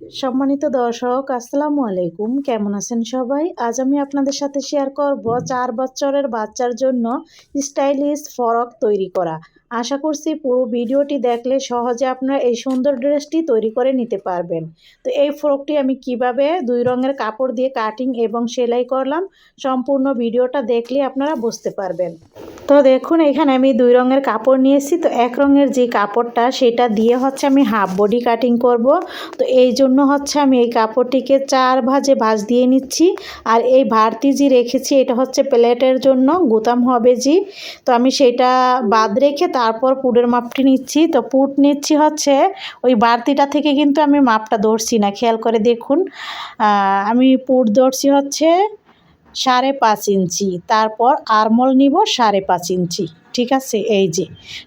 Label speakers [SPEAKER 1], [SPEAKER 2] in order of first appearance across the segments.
[SPEAKER 1] সম্মানিত দর্শক, আসসালামু আলাইকুম। কেমন আছেন সবাই? আজ আমি আপনাদের সাথে শেয়ার করব চার বছরের বাচ্চার জন্য স্টাইলিশ ফরক তৈরি করা। আশা করছি পুরো ভিডিওটি দেখলে সহজে আপনারা এই সুন্দর ড্রেসটি তৈরি করে নিতে পারবেন। তো এই ফ্রকটি আমি কীভাবে দুই রঙের কাপড় দিয়ে কাটিং এবং সেলাই করলাম, সম্পূর্ণ ভিডিওটা দেখলে আপনারা বুঝতে পারবেন। তো দেখুন, এখানে আমি দুই রঙের কাপড় নিয়েছি। তো এক রঙের যে কাপড়টা, সেটা দিয়ে হচ্ছে আমি হাফ বডি কাটিং করব। তো এই জন্য হচ্ছে আমি এই কাপড়টিকে চার ভাজে ভাজ দিয়ে নিচ্ছি। আর এই ভারতি যে রেখেছি, এটা হচ্ছে প্লেটের জন্য গুতাম হবে জি তো আমি সেটা বাদ রেখে তারপর পুডের মাপটি নিচ্ছি। তো পুট নিচ্ছি হচ্ছে ওই বাড়তিটা থেকে কিন্তু আমি মাপটা ধরছি না। খেয়াল করে দেখুন আমি পুট ধরছি হচ্ছে সাড়ে পাঁচ ইঞ্চি, তারপর আরমল নিব সাড়ে পাঁচ ইঞ্চি। ঠিক আছে? এই যে,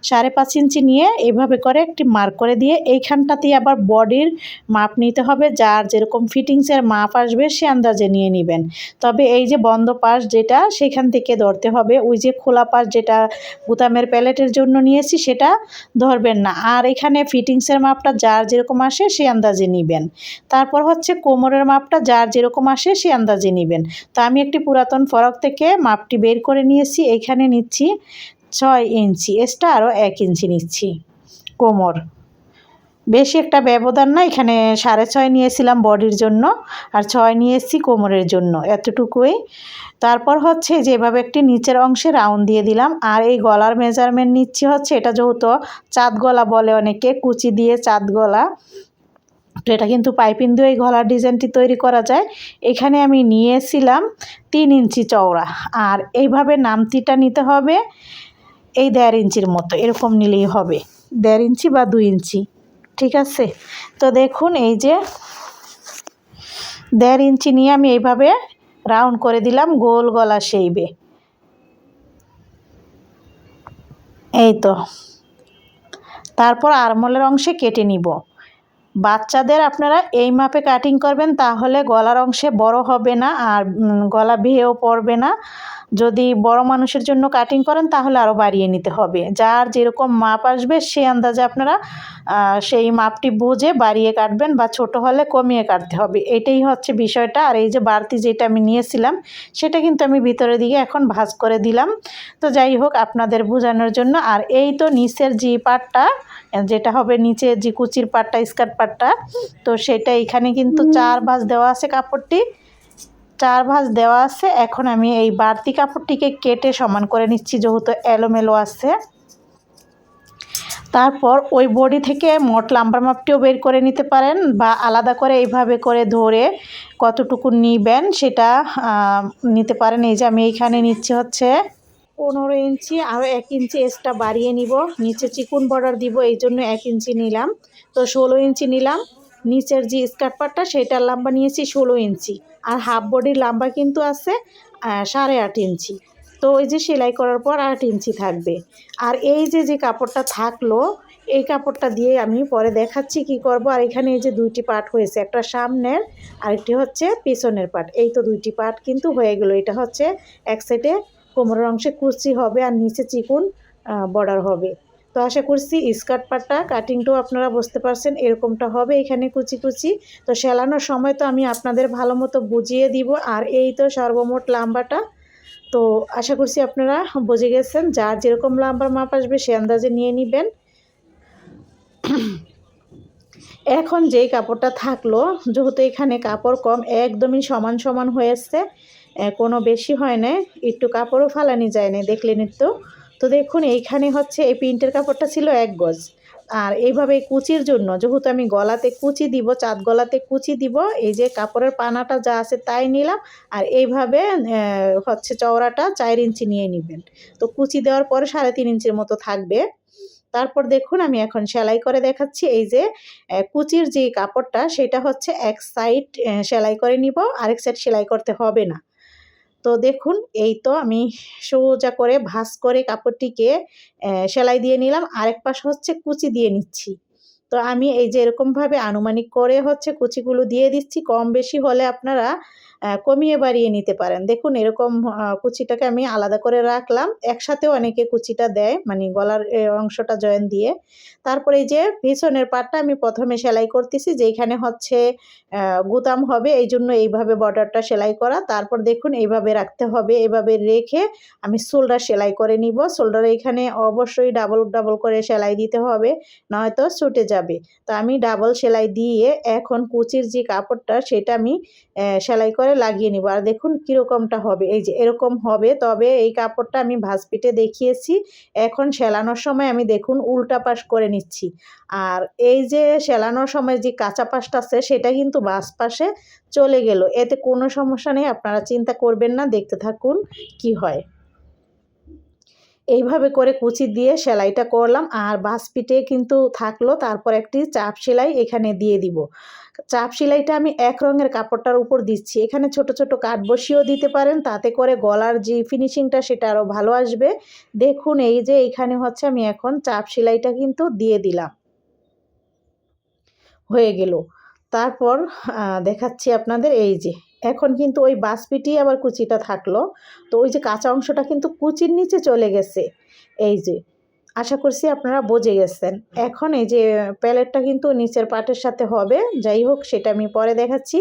[SPEAKER 1] সাড়ে পাঁচ ইঞ্চি নিয়ে এইভাবে করে একটি মার্ক করে দিয়ে এইখানটাতে আবার বডির মাপ নিতে হবে, যার যেরকম ফিটিংসের মাপ আসবে সে আন্দাজে নিয়ে নেবেন। তবে এই যে বন্ধ পাশ যেটা, সেখান থেকে ধরতে হবে। ওই যে খোলা পাশ যেটা বুতামের প্যালেটের জন্য নিয়েছি, সেটা ধরবেন না। আর এখানে ফিটিংসের মাপটা যার যেরকম আসে সে আন্দাজে নেবেন। তারপর হচ্ছে কোমরের মাপটা যার যেরকম আসে সে আন্দাজে নেবেন। তো আমি একটি পুরাতন ফরক থেকে মাপটি বের করে নিয়েছি, এখানে নিচ্ছি। ছয় ইঞ্চি, এক্সট্রা আরও এক ইঞ্চি নিচ্ছি। কোমর। বেশি একটা ব্যবধান না, এখানে সাড়ে ছয় নিয়েছিলাম বডির জন্য, আর ছয় নিয়ে এসেছি কোমরের জন্য, এতটুকুই। তারপর হচ্ছে যেভাবে একটি নিচের অংশে রাউন্ড দিয়ে দিলাম, আর এই গলার মেজারমেন্ট নিচ্ছি হচ্ছে, এটা যেহেতু চাঁদ গলা বলে অনেকে, কুচি দিয়ে চাঁদ গলা, তো এটা কিন্তু পাইপিং দিয়ে এই গলার ডিজাইনটি তৈরি করা যায়। এখানে আমি নিয়েছিলাম তিন ইঞ্চি চওড়া, আর এইভাবে নামতিটা নিতে হবে। এই দেড় ইঞ্চির মতো, এরকম নিলেই হবে। দেড় ইঞ্চি বা দুই ইঞ্চি, ঠিক আছে? তো দেখুন, এই যে দেড় ইঞ্চি নিয়ে আমি এইভাবে রাউন্ড করে দিলাম গোল গলা সেইবে এই তো। তারপর আরমোলের অংশে কেটে নিব। বাচ্চাদের আপনারা এই মাপে কাটিং করবেন, তাহলে গলার অংশে বড় হবে না আর গলা ভেয়েও পড়বে না। যদি বড় মানুষের জন্য কাটিং করেন, তাহলে আরও বাড়িয়ে নিতে হবে। যার যেরকম মাপ আসবে, সে আন্দাজে আপনারা সেই মাপটি বুঝে বাড়িয়ে কাটবেন বা ছোট হলে কমিয়ে কাটতে হবে। এটাই হচ্ছে বিষয়টা। আর এই যে বাড়তি যেটা আমি নিয়েছিলাম, সেটা কিন্তু আমি ভিতরের দিকে এখন ভাজ করে দিলাম। তো যাই হোক, আপনাদের বোঝানোর জন্য। আর এই তো নিচের যে পাটটা যেটা হবে নিচে যে কুচির পাটটা স্কার্ট পাটটা তো সেটা এখানে কিন্তু চার ভাঁজ দেওয়া আছে কাপড়টি। চার ভাঁজ দেওয়া আছে। এখন আমি এই বাড়তি কাপড়টিকে কেটে সমান করে নিচ্ছি যেহেতু এলোমেলো আছে। তারপর ওই বডি থেকে মোট লাম্বার মাপটিও বের করে নিতে পারেন বা আলাদা করে এইভাবে করে ধরে কতটুকু নিবেন সেটা নিতে পারেন। এই যে আমি এইখানে নিচ্ছি হচ্ছে পনেরো ইঞ্চি আরও এক ইঞ্চি এক্সট্রা বাড়িয়ে নিব। নিচে চিকুন বর্ডার দিব, এই জন্য এক ইঞ্চি নিলাম। তো ষোলো ইঞ্চি নিলাম। নিচের যে স্কার্ট পাটটা, সেটার লম্বা নিয়েছি ষোলো ইঞ্চি। আর হাফ বডির লম্বা কিন্তু আছে সাড়ে আট ইঞ্চি। তো ওই যে সেলাই করার পর আট ইঞ্চি থাকবে। আর এই যে যে কাপড়টা থাকল, এই কাপড়টা দিয়ে আমি পরে দেখাচ্ছি কি করব। আর এখানে এই যে দুইটি পার্ট হয়েছে, একটা সামনের, আরেকটি হচ্ছে পেছনের পার্ট এই তো দুইটি পার্ট কিন্তু হয়ে গেল। এটা হচ্ছে এক সাইডে কোমরের অংশে কুচি হবে আর নিচে চিকুন বর্ডার হবে। তো আশা করছি স্কার্ট পাটটা কাটিংটাও আপনারা বুঝতে পারছেন, এরকমটা হবে এখানে কুচি কুচি। তো সেলানোর সময় তো আমি আপনাদের ভালো মতো বুঝিয়ে দিব, আর এই তো সর্বমোট লাম্বাটা। তো আশা করছি আপনারা বুঝে গেছেন, যার যেরকম লাম্বার মাপ আসবে সে আন্দাজে নিয়ে নেবেন। এখন যেই কাপড়টা থাকল, যেহেতু এখানে কাপড় কম, একদমই সমান সমান হয়েছে। কোনো বেশি হয় না একটু কাপড়ও ফালানি যায় না দেখলে নিত্য। তো দেখুন, এইখানে হচ্ছে এই প্রিন্টের কাপড়টা ছিল এক গজ। আর এইভাবে কুচির জন্য, যেহেতু আমি গলাতে কুচি দিব, চাঁদ গলাতে কুচি দিব, এই যে কাপড়ের পানাটা যা আছে তাই নিলাম। আর এইভাবে হচ্ছে চওড়াটা চার ইঞ্চি নিয়ে নেবেন। তো কুচি দেওয়ার পরে সাড়ে তিন ইঞ্চির মতো থাকবে। তারপর দেখুন, আমি এখন সেলাই করে দেখাচ্ছি। এই যে কুচির যে কাপড়টা, সেটা হচ্ছে এক সাইড সেলাই করে নিব। আরেক সাইড সেলাই করতে হবে না। তো দেখুন, এই তো আমি সোজা করে ভাস করে কাপড়টিকে সেলাই দিয়ে নিলাম। আরেক পাশ হচ্ছে কুচি দিয়ে নিচ্ছি। তো আমি এই যে এরকমভাবে আনুমানিক করে হচ্ছে কুচিগুলো দিয়ে দিচ্ছি, কম বেশি হলে আপনারা কমিয়ে বাড়িয়ে নিতে পারেন। দেখুন এরকম কুচিটাকে আমি আলাদা করে রাখলাম। একসাথেও অনেকে কুচিটা দেয় মানে গলার অংশটা জয়েন দিয়ে। তারপরে এই যে পিছনের পাটটা আমি প্রথমে সেলাই করতেছি যেখানে হচ্ছে গুতাম হবে এই জন্য এইভাবে বর্ডারটা সেলাই করা। তারপর দেখুন এইভাবে রাখতে হবে এইভাবে রেখে আমি শোল্ডার সেলাই করে নিব। শোল্ডার এখানে অবশ্যই ডাবল ডাবল করে সেলাই দিতে হবে, নয়তো ছুটে যাবে। তো আমি ডাবল সেলাই দিয়ে এখন কুচির যে কাপড়টা, সেটা আমি সেলাই করে লাগিয়ে নিব। আর দেখুন কীরকমটা হবে। এই যে এরকম হবে, তবে এই কাপড়টা আমি ভাঁজ পিটে দেখিয়েছি। এখন সেলানোর সময় আমি দেখুন উল্টা পাশ করে নিচ্ছি। আর এই যে সেলানোর সময় যে কাঁচা পাশটা আছে, সেটা কিন্তু বাস পাশে চলে গেল। এতে কোনো সমস্যা নেই, আপনারা চিন্তা করবেন না। দেখতে থাকুন কি হয়। এইভাবে করে কুচি দিয়ে সেলাইটা করলাম আর বাসপিটে কিন্তু থাকল। তারপর একটি চাপ সেলাই এখানে দিয়ে দিব। চাপ সেলাইটা আমি এক রঙের কাপড়টার উপর দিচ্ছি। এখানে ছোট ছোট কাঠ বসিয়েও দিতে পারেন। তাতে করে গলার যে ফিনিশিংটা সেটা আরও ভালো আসবে। দেখুন, এই যে এখানে হচ্ছে আমি এখন চাপ সেলাইটা কিন্তু দিয়ে দিলাম। হয়ে গেল। তারপর দেখাচ্ছি আপনাদের এই যে এখন কিন্তু ওই বাসপিটি আবার কুচিটা থাকল। তো ওই যে কাঁচা অংশটা কিন্তু কুচির নিচে চলে গেছে। এই যে আশা করছি আপনারা বুঝে গেছেন। এখন এই যে প্যালেটটা কিন্তু নিচের পাটের সাথে হবে, যাই হোক সেটা আমি পরে দেখাচ্ছি।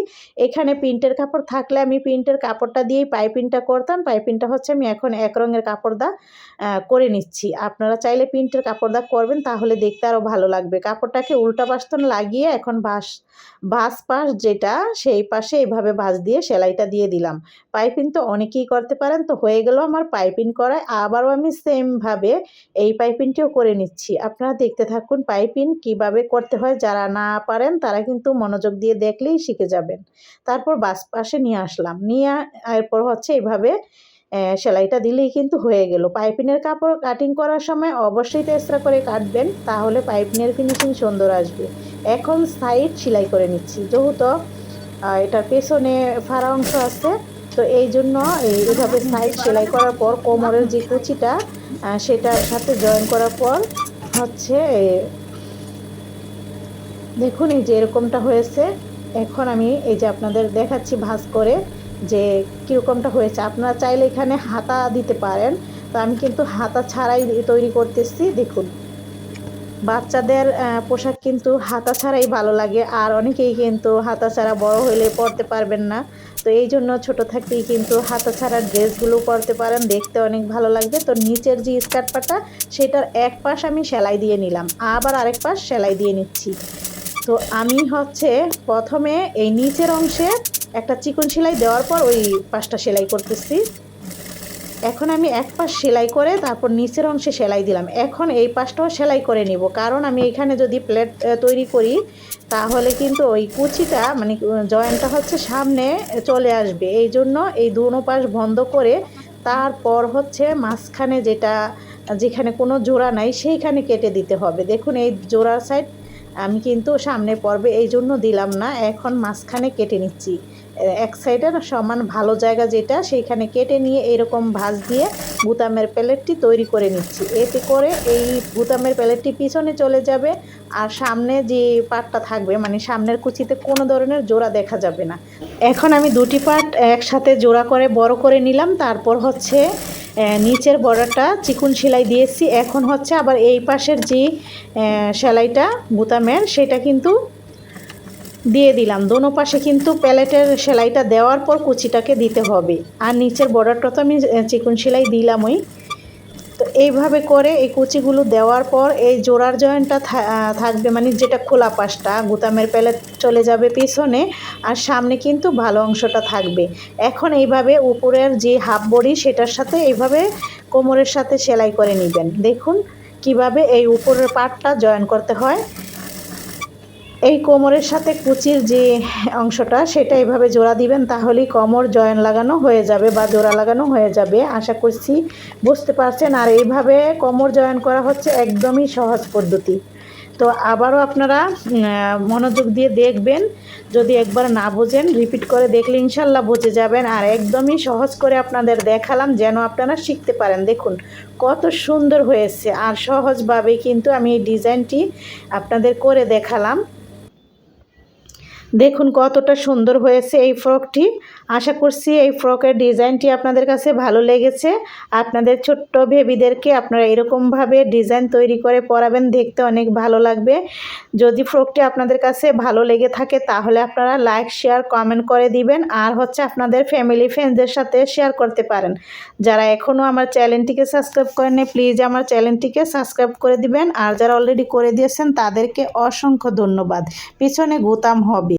[SPEAKER 1] এখানে প্রিন্টের কাপড় থাকলে আমি প্রিন্টের কাপড়টা দিয়েই পাইপিংটা করতাম। পাইপিংটা হচ্ছে আমি এখন এক রঙের কাপড় দা করে নিচ্ছি। আপনারা চাইলে প্রিন্টের কাপড় দা করবেন, তাহলে দেখতে আরও ভালো লাগবে। কাপড়টাকে উল্টা পাশতন লাগিয়ে এখন বাস বাস পাশ যেটা, সেই পাশে এইভাবে ভাঁজ দিয়ে সেলাইটা দিয়ে দিলাম। পাইপিং তো অনেকেই করতে পারেন, তো হয়ে গেল আমার পাইপিং করায়। আবারও আমি সেমভাবে এই পাইপিংটিও করে নিচ্ছি। আপনারা দেখতে থাকুন পাইপিং কীভাবে করতে হয়। যারা না পারেন, তারা কিন্তু মনোযোগ দিয়ে দেখলেই শিখে যাবেন। তারপর বাস পাশে নিয়ে আসলাম। নিয়ে এরপর হচ্ছে এইভাবে সেলাইটা দিলেই কিন্তু হয়ে গেল। পাইপিনের কাপড় কাটিং করার সময় অবশ্যই তেসরা করে কাটবেন, তাহলে পাইপিনের ফিনিশিং সুন্দর আসবে। এখন সাইড সেলাই করে নিচ্ছি। যেহেতু এটার পেছনে ফাড়া অংশ আছে তো এই জন্য এইভাবে সাইড সেলাই করার পর কোমরের যে কুচিটা সেটার সাথে জয়েন করার পর হচ্ছে দেখুন এই যে এরকমটা হয়েছে। এখন আমি এই যে আপনাদের দেখাচ্ছি ভাজ করে যে কীরকমটা হয়েছে। আপনারা চাইলে এখানে হাতা দিতে পারেন। তো আমি কিন্তু হাতা ছাড়াই তৈরি করতেছি, দেখুন। বাচ্চাদের পোশাক কিন্তু হাতা ছাড়াই ভালো লাগে, আর অনেকেই কিন্তু হাতা ছাড়া বড় হলে পরতে পারবেন না। তো এই জন্য ছোটো থাকতেই কিন্তু হাতা ছাড়া ড্রেসগুলো পরতে পারেন, দেখতে অনেক ভালো লাগবে। তো নিচের যে স্কার্ট পাটা, সেটার এক পাশ আমি সেলাই দিয়ে নিলাম, আবার আরেক পাশ সেলাই দিয়ে নিচ্ছি। তো আমি হচ্ছে প্রথমে এই নিচের অংশে একটা চিকন সেলাই দেওয়ার পর ওই পাশটা সেলাই করতেছি। এখন আমি এক পাশ সেলাই করে তারপর নিচের অংশে সেলাই দিলাম। এখন এই পাশটাও সেলাই করে নিব। কারণ আমি এখানে যদি প্লেট তৈরি করি, তাহলে কিন্তু ওই কুচিটা মানে জয়েন্টটা হচ্ছে সামনে চলে আসবে। এই জন্য এই দুনো পাশ বন্ধ করে তারপর হচ্ছে মাঝখানে যেটা, যেখানে কোনো জোড়া নাই, সেইখানে কেটে দিতে হবে। দেখুন, এই জোড়ার সাইড আমি কিন্তু সামনে পর্বে এই জন্য দিলাম না। এখন মাঝখানে কেটে নিচ্ছি। এক সাইডের সমান ভালো জায়গা যেটা, সেইখানে কেটে নিয়ে এরকম ভাঁজ দিয়ে বুতামের প্যালেটটি তৈরি করে নিচ্ছি। এতে করে এই বুতামের প্যালেটটি পিছনে চলে যাবে আর সামনে যে পাটটা থাকবে মানে সামনের কুচিতে কোনো ধরনের জোড়া দেখা যাবে না। এখন আমি দুটি পাট একসাথে জোড়া করে, বড় করে নিলাম। তারপর হচ্ছে নিচের বর্ডারটা চিকুন সেলাই দিয়েছি। এখন হচ্ছে আবার এই পাশের যে সেলাইটা বুতামের সেটা কিন্তু দিয়ে দিলাম। দোনো পাশে কিন্তু প্যালেটের সেলাইটা দেওয়ার পর কুচিটাকে দিতে হবে। আর নিচের বর্ডারটা তো আমি চিকুন সেলাই দিলামই। তো এইভাবে করে এই কুচিগুলো দেওয়ার পর এই জোড়ার জয়েন্টটা থাকবে মানে যেটা খোলা পাশটা গুতামের প্যালেট চলে যাবে পিছনে আর সামনে কিন্তু ভালো অংশটা থাকবে। এখন এইভাবে উপরের যে হাফ বডি সেটার সাথে এইভাবে কোমরের সাথে সেলাই করে নেবেন। দেখুন কীভাবে এই উপরের পার্টটা জয়েন করতে হয়। এই কোমরের সাথে কুচির যে অংশটা, সেটা এভাবে জোড়া দিবেন, তাহলেই কোমর জয়েন লাগানো হয়ে যাবে বা জোড়া লাগানো হয়ে যাবে। আশা করছি বুঝতে পারছেন। আর এইভাবে কোমর জয়েন করা হচ্ছে একদমই সহজ পদ্ধতি। তো আবারও আপনারা মনোযোগ দিয়ে দেখবেন। যদি একবার না বোঝেন, রিপিট করে দেখলে ইনশাল্লাহ বুঝে যাবেন। আর একদমই সহজ করে আপনাদের দেখালাম, যেন আপনারা শিখতে পারেন। দেখুন, কত সুন্দর হয়েছে। আর সহজভাবে কিন্তু আমি এই ডিজাইনটি আপনাদের করে দেখালাম। দেখুন কতটা সুন্দর হয়েছে এই ফ্রকটি। আশা করছি এই ফ্রকের ডিজাইনটি আপনাদের কাছে ভালো লেগেছে। আপনাদের ছোট্ট বেবিদেরকে আপনারা এরকমভাবে ডিজাইন তৈরি করে পরাবেন, দেখতে অনেক ভালো লাগবে। যদি ফ্রকটি আপনাদের কাছে ভালো লেগে থাকে, তাহলে আপনারা লাইক, শেয়ার, কমেন্ট করে দিবেন। আর হচ্ছে আপনাদের ফ্যামিলি, ফ্রেন্ডসদের সাথে শেয়ার করতে পারেন। যারা এখনও আমার চ্যানেলটিকে সাবস্ক্রাইব করেননি, প্লিজ আমার চ্যানেলটিকে সাবস্ক্রাইব করে দিবেন। আর যারা অলরেডি করে দিয়েছেন, তাদেরকে অসংখ্য ধন্যবাদ। পিছনে গোতাম হবে।